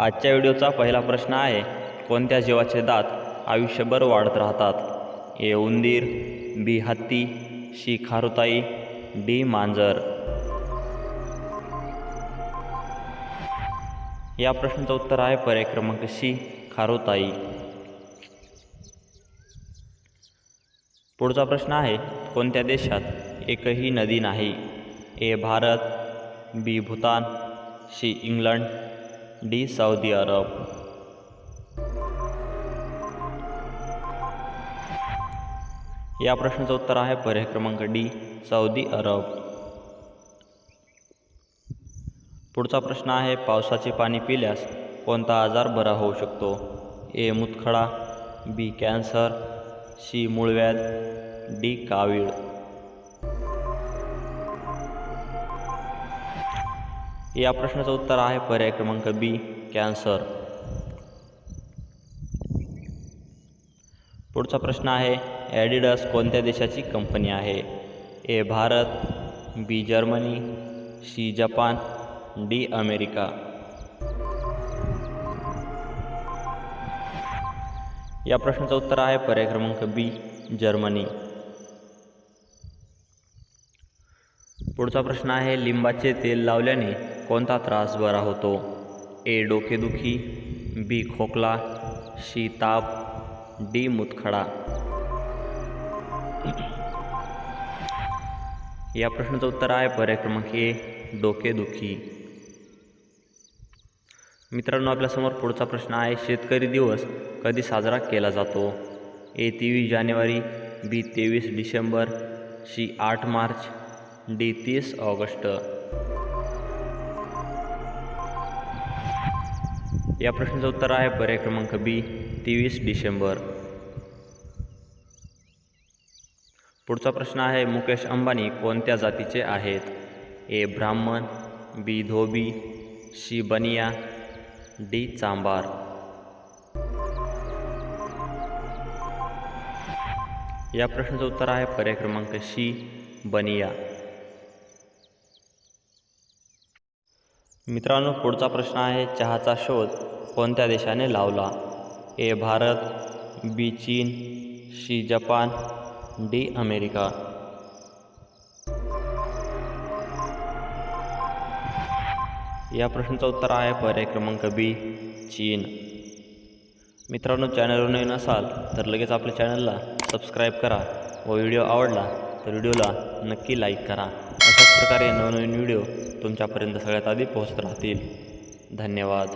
आजच्या व्हिडिओचा पहिला प्रश्न आहे कोणत्या जीवाचे दात आयुष्यभर वाढत राहतात? ए. उंदीर बी. हत्ती सी. खारुताई डी. मांजर. या प्रश्नाचं उत्तर आहे पर्याय क्रमांक सी खारुताई. पुढचा प्रश्न आहे कोणत्या देशात एकही नदी नाही? A. Bharat B. Bhutan C. England D Saudi Arab. या प्रश्नाचं उत्तर आहे पर्याय क्रमांक डी सौदी अरब. पुढचा प्रश्न आहे पावसाचे पाणी पिल्यास कोणता आजार बरा होऊ शकतो? ए मुतखडा बी कॅन्सर सी मूळव्याध डी कावीळ. या प्रश्नाचं उत्तर आहे पर्याय क्रमांक बी कॅन्सर. पुढचा प्रश्न आहे ॲडिडास कोणत्या देशाची कंपनी आहे? A Bharat B Germany C Japan D America. या प्रश्नाचं उत्तर आहे पर्याय क्रमांक बी जर्मनी. पुढचा प्रश्न आहे लिंबाचे तेल लावल्याने कोणता त्रास बरा होतो? ए डोकेदुखी बी खोकला सी ताप डी मुतखडा. या प्रश्नाचं उत्तर आहे पर्याय क्रमांक ए डोकेदुखी मित्रांनो आपल्यासमोर पुढचा प्रश्न आहे शेतकरी दिवस कधी साजरा केला जातो? ए तेवीस जानेवारी बी तेवीस डिसेंबर सी आठ मार्च डी तीस ऑगस्ट. या प्रश्नाचं उत्तर आहे पर्याय क्रमांक बी तेवीस डिसेंबर. पुढचा प्रश्न आहे मुकेश अंबानी कोणत्या जातीचे आहेत? ए ब्राह्मण बी धोबी सी बनिया डी चांबार. या प्रश्नाचं उत्तर आहे पर्याय क्रमांक सी बनिया. मित्रांनो पुढचा प्रश्न आहे चहाचा शोध कोणत्या देशाने लावला? ए भारत बी चीन सी जपान डी अमेरिका. या प्रश्नाचं उत्तर आहे पर्याय क्रमांक बी चीन. मित्रांनो चॅनलवर नवीन असाल तर लगेच आपल्या चॅनलला सबस्क्राईब करा व व्हिडिओ आवडला तर व्हिडिओला नक्की लाईक करा. अशाच प्रकारे नवनवीन व्हिडिओ तुमच्यापर्यंत सगळ्यात आधी पोहोचत राहतील. धन्यवाद.